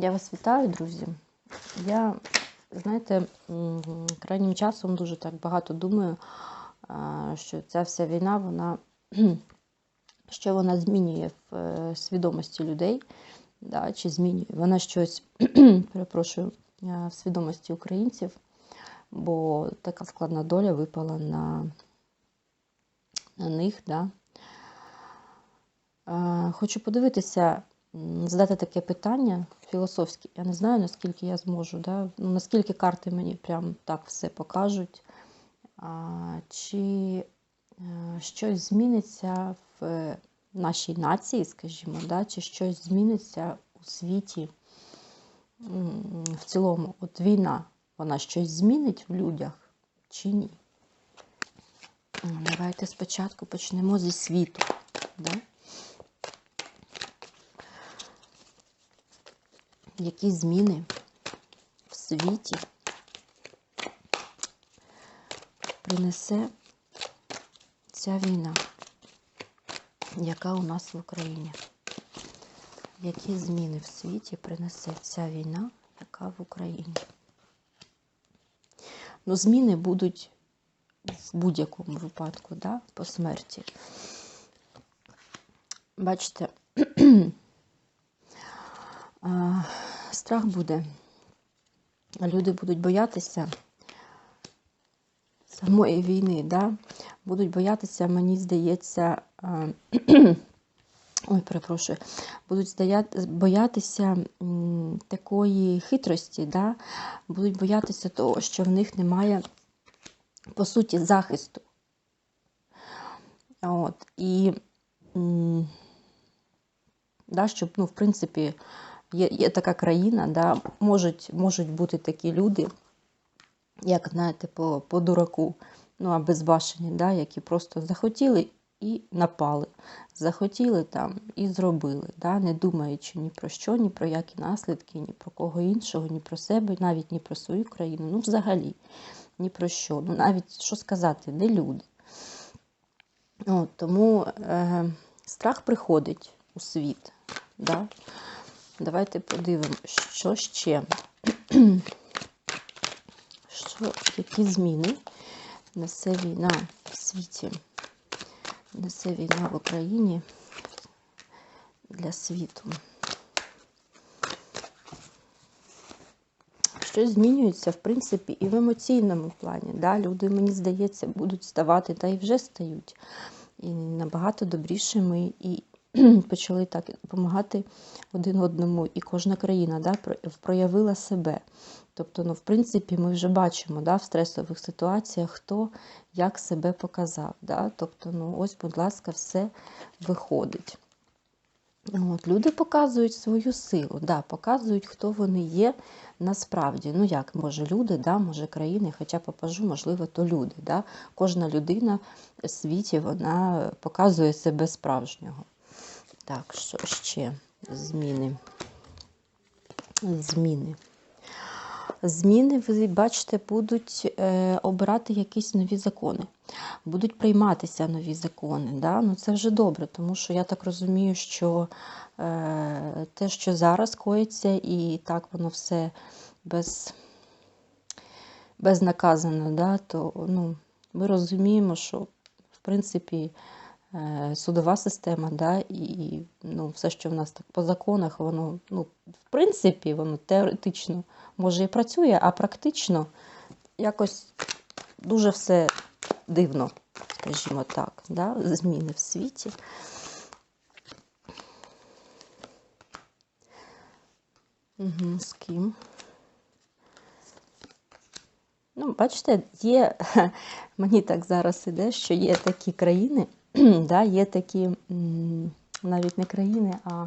Я вас вітаю, друзі. Я, знаєте, крайнім часом дуже так багато думаю, що ця вся війна, вона що вона змінює в е, свідомості людей, да, чи змінює вона щось, перепрошую, в свідомості українців, бо така складна доля випала на, на них. Да. Хочу подивитися, задати таке питання філософське. Я не знаю, наскільки я зможу, да? ну, наскільки карти мені прям так все покажуть. А, Чи е, щось зміниться в нашій нації, скажімо, да? чи щось зміниться у світі в цілому? От війна, вона щось змінить в людях чи ні? Давайте спочатку почнемо зі світу. Да? Які зміни в світі принесе ця війна, яка у нас в Україні? Які зміни в світі принесе ця війна, яка в Україні? Ну, зміни будуть в будь-якому випадку, да, по смерті. Бачите, страх буде. Люди будуть боятися самої війни, да? будуть боятися, мені здається, ой, перепрошую, будуть боятися такої хитрості, да? будуть боятися того, що в них немає, по суті, захисту. От, і да, щоб, ну, в принципі, є, є така країна, да, можуть, можуть бути такі люди, як, знаєте, по, по дураку, ну, а безбашені, да, які просто захотіли і напали. Захотіли там і зробили, да, не думаючи ні про що, ні про які наслідки, ні про кого іншого, ні про себе, навіть ні про свою країну, ну, взагалі, ні про що. Ну, навіть, що сказати, не люди. От, тому е, страх приходить у світ. Да? Давайте подивимося, що ще. що, які зміни несе війна в світі, несе війна в Україні для світу. Щось змінюється, в принципі, і в емоційному плані. Да? Люди, мені здається, будуть ставати, та і вже стають. І набагато добрішими, і почали так допомагати один одному, і кожна країна да, проявила себе. Тобто, ну, в принципі, ми вже бачимо да, в стресових ситуаціях, хто як себе показав. Да? Тобто, ну, ось, будь ласка, все виходить. От, Люди показують свою силу, да, показують, хто вони є насправді. Ну, як, може, люди, да, може країни, хоча попажу, можливо, то люди. Да? Кожна людина в світі вона показує себе справжнього. Так, що ще? Зміни. Зміни. Зміни, ви бачите, будуть е, обирати якісь нові закони, будуть прийматися нові закони. Да? Ну, Це вже добре, тому що я так розумію, що е, те, що зараз коїться, і так воно все без, безнаказано, да? то ну, ми розуміємо, що в принципі судова система, да, і ну, все, що в нас так по законах, воно, ну, в принципі, воно теоретично може і працює, а практично якось дуже все дивно, скажімо так, да, зміни в світі. Угу, З ким? Ну, бачите, є, мені так зараз іде, що є такі країни, да, є такі навіть не країни, а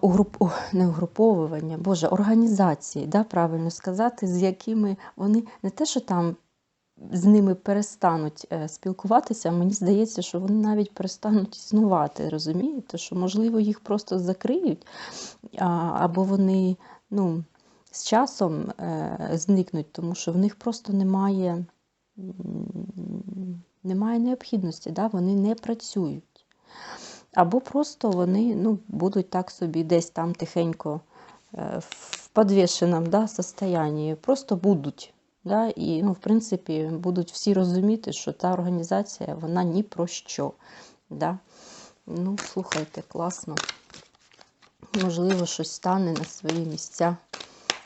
угруп... не угруповування, Боже, організації, да, правильно сказати, з якими вони не те, що там з ними перестануть е, спілкуватися, мені здається, що вони навіть перестануть існувати. Розумієте, що, можливо, їх просто закриють, або вони ну, з часом е, зникнуть, тому що в них просто немає немає необхідності, да? вони не працюють. Або просто вони ну, будуть так собі десь там тихенько е, в подвішеному да, состоянии, просто будуть. Да, і, ну, в принципі, будуть всі розуміти, що та організація, вона ні про що. Да. Ну, слухайте, класно. Можливо, щось стане на свої місця.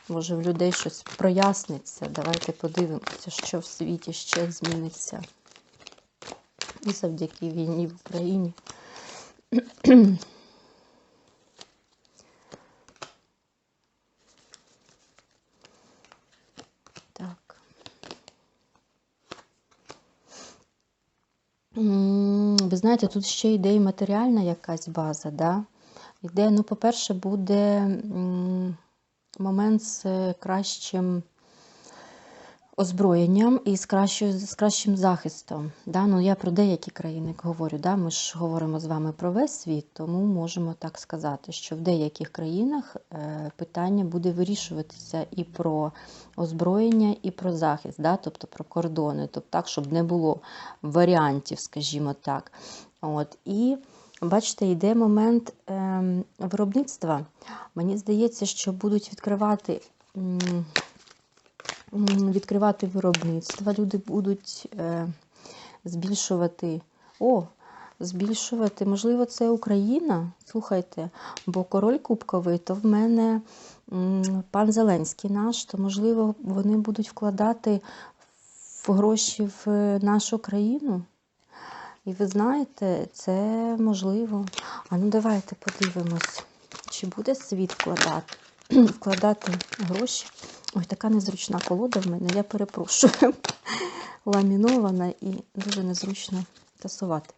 Може, в людей щось проясниться. Давайте подивимося, що в світі ще зміниться. І завдяки війні в Україні. Так. Ви знаєте, тут ще йде і матеріальна якась база, да? Йде, ну, по-перше, буде момент з кращим озброєнням і з кращою, з кращим захистом. Да? Ну, Я про деякі країни говорю. Да? Ми ж говоримо з вами про весь світ, тому можемо так сказати, що в деяких країнах е, питання буде вирішуватися і про озброєння, і про захист, да? тобто про кордони, тобто так, щоб не було варіантів, скажімо так. От. І Бачите, йде момент е, виробництва. Мені здається, що будуть відкривати відкривати виробництво, люди будуть е, збільшувати. О, збільшувати, можливо, це Україна. Слухайте, бо король Кубковий, то в мене пан Зеленський наш, то, можливо, вони будуть вкладати в гроші в нашу країну. І ви знаєте, це можливо. А ну давайте подивимось, чи буде світ вкладати вкладати гроші. Ой, така незручна колода в мене, я перепрошую. Ламінована і дуже незручно тасувати.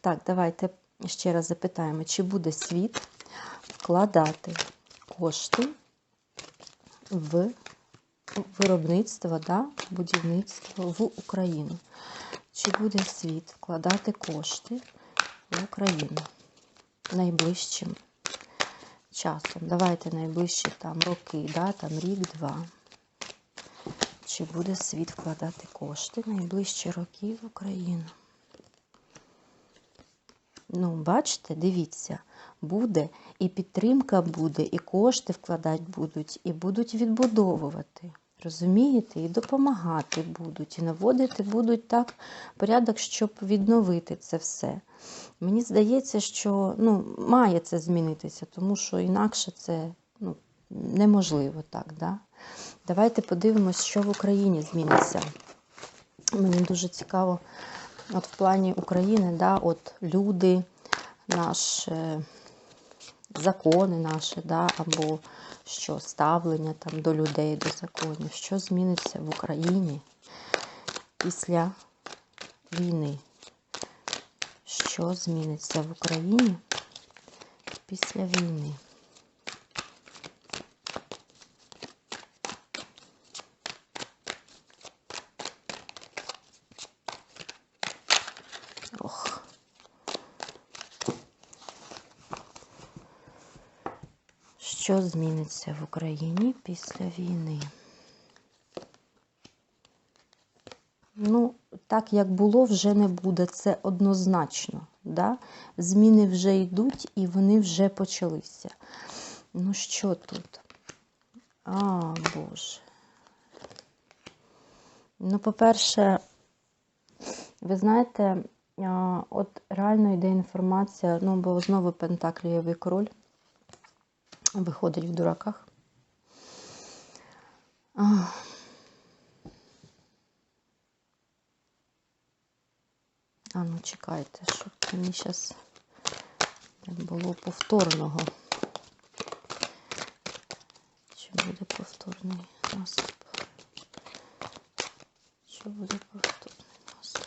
Так, давайте ще раз запитаємо, чи буде світ вкладати кошти в виробництво, да, будівництво в Україну. Чи буде світ вкладати кошти в Україну найближчим часом? Давайте найближчі там роки, да, там рік-два. Чи буде світ вкладати кошти найближчі роки в Україну? Ну, бачите, дивіться, буде і підтримка буде, і кошти вкладати будуть, і будуть відбудовувати. Розумієте? І допомагати будуть, і наводити будуть так порядок, щоб відновити це все. Мені здається, що ну, має це змінитися, тому що інакше це ну, неможливо так. Да? Давайте подивимось, що в Україні зміниться. Мені дуже цікаво, от в плані України, да, от люди, наші закони наші, да, або що ставлення там до людей, до законів, що зміниться в Україні після війни. Що зміниться в Україні після війни? Що зміниться в Україні після війни? Ну, так як було, вже не буде. Це однозначно. Да? Зміни вже йдуть і вони вже почалися. Ну, що тут? А, Боже. Ну, по-перше, ви знаєте, от реально йде інформація, ну, бо знову Пентаклієвий король виходить в дураках. А ну, чекайте, щоб мені зараз не було повторного. Чи буде повторний наступ? Чи буде повторний наступ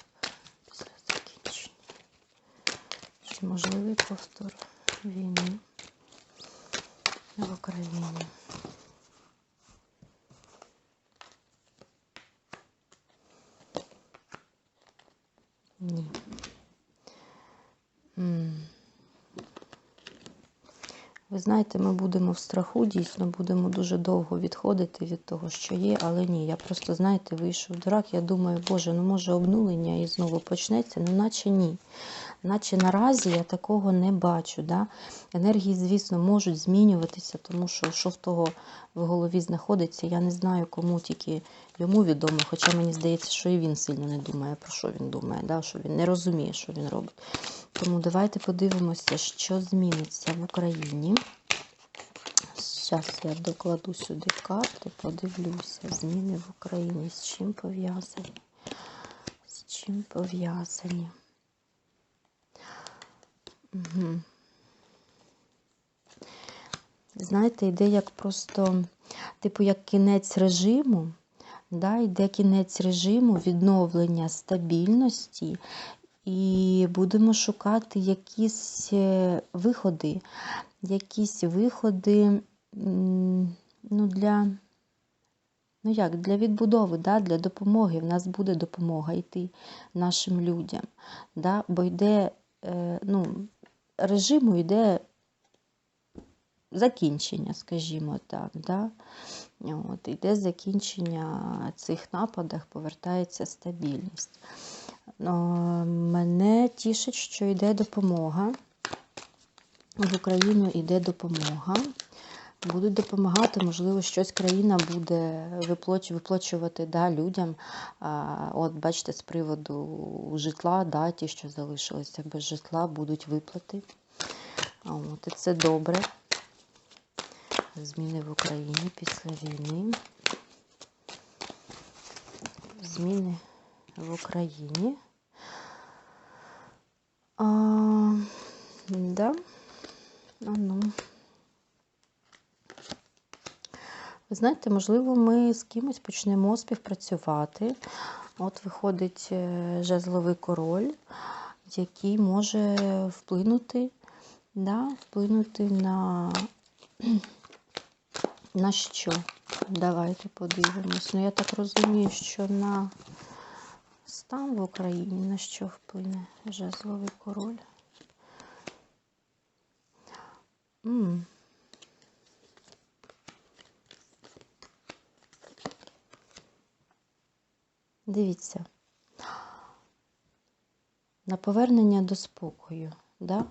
після закінчення? Чи можливий повтор війни? В Україні. Ні. Ви знаєте, ми будемо в страху, дійсно, будемо дуже довго відходити від того, що є, але ні. Я просто, знаєте, вийшов дурак. Я думаю, Боже, ну може обнулення і знову почнеться, ну наче ні. Наче наразі я такого не бачу. Да? Енергії, звісно, можуть змінюватися, тому що що в того в голові знаходиться, я не знаю, кому тільки йому відомо, хоча мені здається, що і він сильно не думає, про що він думає, да? що він не розуміє, що він робить. Тому давайте подивимося, що зміниться в Україні. Зараз я докладу сюди карти, подивлюся, зміни в Україні, з чим пов'язані. З чим пов'язані. Знаєте, йде як просто, типу, як кінець режиму, да, йде кінець режиму, відновлення стабільності, і будемо шукати якісь е, виходи, якісь виходи ну, для ну як, для відбудови, да, для допомоги. В нас буде допомога йти нашим людям. Да, Бо йде, е, ну, режиму йде закінчення, скажімо так. Да? От, Йде закінчення цих нападах, повертається стабільність. Мене тішить, що йде допомога. В Україну йде допомога. Будуть допомагати, можливо, щось країна буде виплачувати да, людям. От, бачите, з приводу житла, да, ті, що залишилися без житла, будуть виплати. От, І це добре. Зміни в Україні після війни. Зміни в Україні. А, да. А ну. Ви знаєте, можливо, ми з кимось почнемо співпрацювати. От виходить е, жезловий король, який може вплинути, да, вплинути на на що? Давайте подивимось. Ну, я так розумію, що на стан в Україні на що вплине жезловий король. М. Дивіться, на повернення до спокою, да?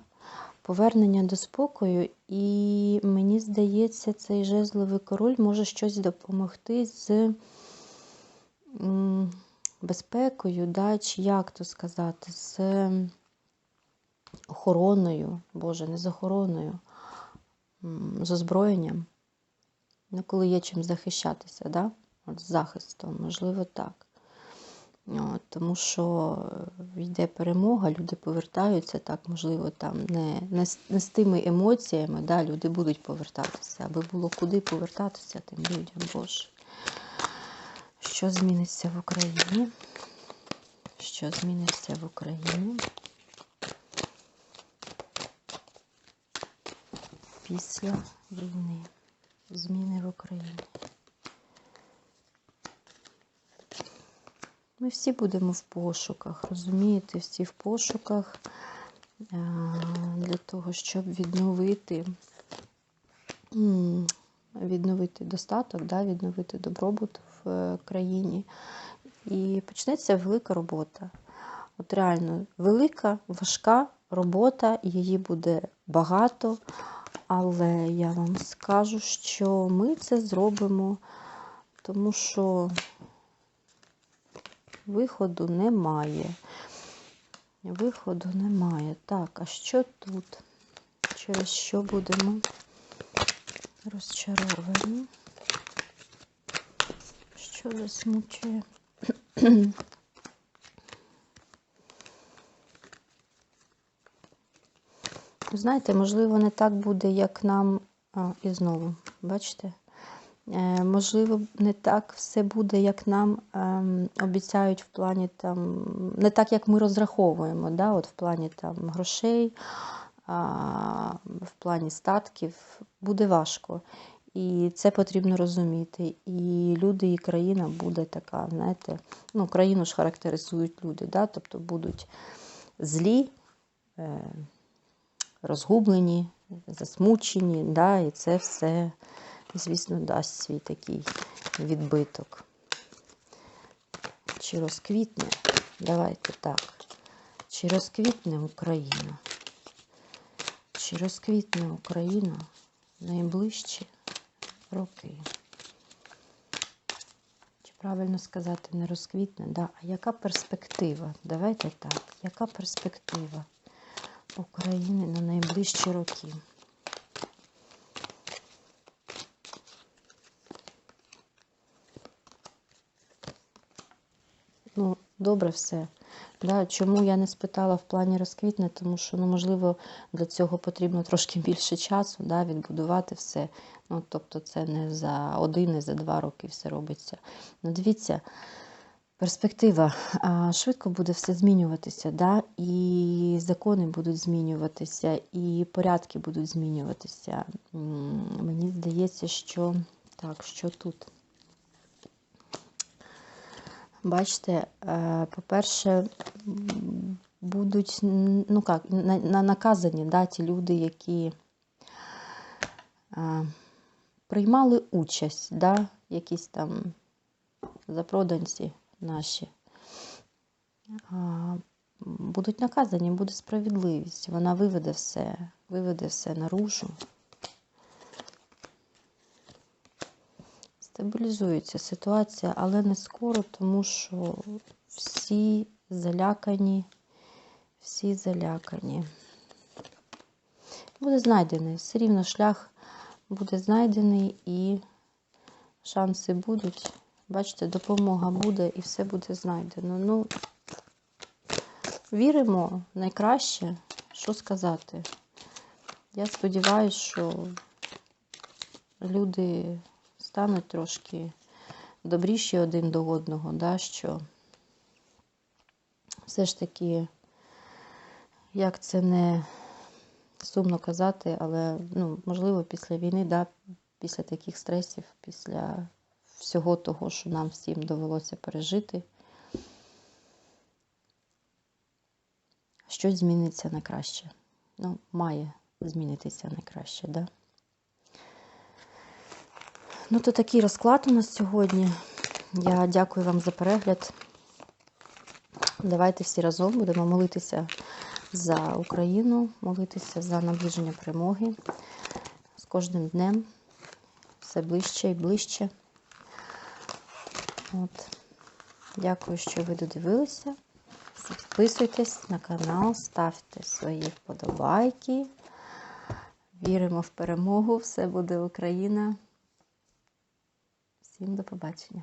повернення до спокою, і мені здається, цей жезловий король може щось допомогти з безпекою, да, чи як то сказати, з охороною, Боже, не з охороною, з озброєнням. Ну, коли є чим захищатися, да? От з захистом, можливо, так. От, Тому що йде перемога, люди повертаються, так, можливо, там не не, не з тими емоціями, да, люди будуть повертатися, аби було куди повертатися тим людям, Боже. Що зміниться в Україні? Що зміниться в Україні? Після війни. Зміни в Україні. Ми всі будемо в пошуках, розумієте, всі в пошуках для того, щоб відновити відновити достаток, да, відновити добробут в е, країні. І почнеться велика робота. От реально велика, важка робота, її буде багато, але я вам скажу, що ми це зробимо, тому що виходу немає. Виходу немає. Так, а що тут? Через що будемо розчаровані? Що засмучує? Знаєте, можливо, не так буде, як нам а, і знову, бачите? Е, можливо, не так все буде, як нам ем, обіцяють в плані там, не так, як ми розраховуємо, да, от в плані там грошей, в плані статків, буде важко. І це потрібно розуміти. І люди, і країна буде така, знаєте, ну, країну ж характеризують люди, да, тобто будуть злі, е, розгублені, засмучені, да, і це все, звісно, дасть свій такий відбиток. Чи розквітне? Давайте так. Чи розквітне Україна? Чи розквітне Україна найближчі роки? Чи правильно сказати, не розквітне? Да. А яка перспектива? Давайте так. Яка перспектива України на найближчі роки? Ну, добре все. Да, чому я не спитала в плані розквітне? Тому що, ну, можливо, для цього потрібно трошки більше часу, да, відбудувати все. Ну, тобто, це не за один, не за два роки все робиться. Ну, дивіться, перспектива. Швидко буде все змінюватися, да, і закони будуть змінюватися, і порядки будуть змінюватися. Мені здається, що так, що тут? Бачите, е, по-перше, будуть ну як, на, на наказані да, ті люди, які е, приймали участь, да, якісь там запроданці наші. Будуть наказані, буде справедливість. Вона виведе все, виведе все наружу. Стабілізується ситуація, але не скоро, тому що всі залякані, всі залякані. Буде знайдений, все рівно шлях буде знайдений і шанси будуть. Бачите, допомога буде і все буде знайдено. Ну, віримо найкраще, що сказати. Я сподіваюся, що люди стануть трошки добріші один до одного, да, що все ж таки, як це не сумно казати, але ну, можливо після війни, да, після таких стресів, після всього того, що нам всім довелося пережити, щось зміниться на краще. Ну, має змінитися на краще, да? Ну, то такий розклад у нас сьогодні. Я дякую вам за перегляд. Давайте всі разом будемо молитися за Україну, молитися за наближення перемоги. З кожним днем все ближче і ближче. От. Дякую, що ви додивилися. Підписуйтесь на канал, ставте свої вподобайки. Віримо в перемогу, все буде Україна. Всім до побачення.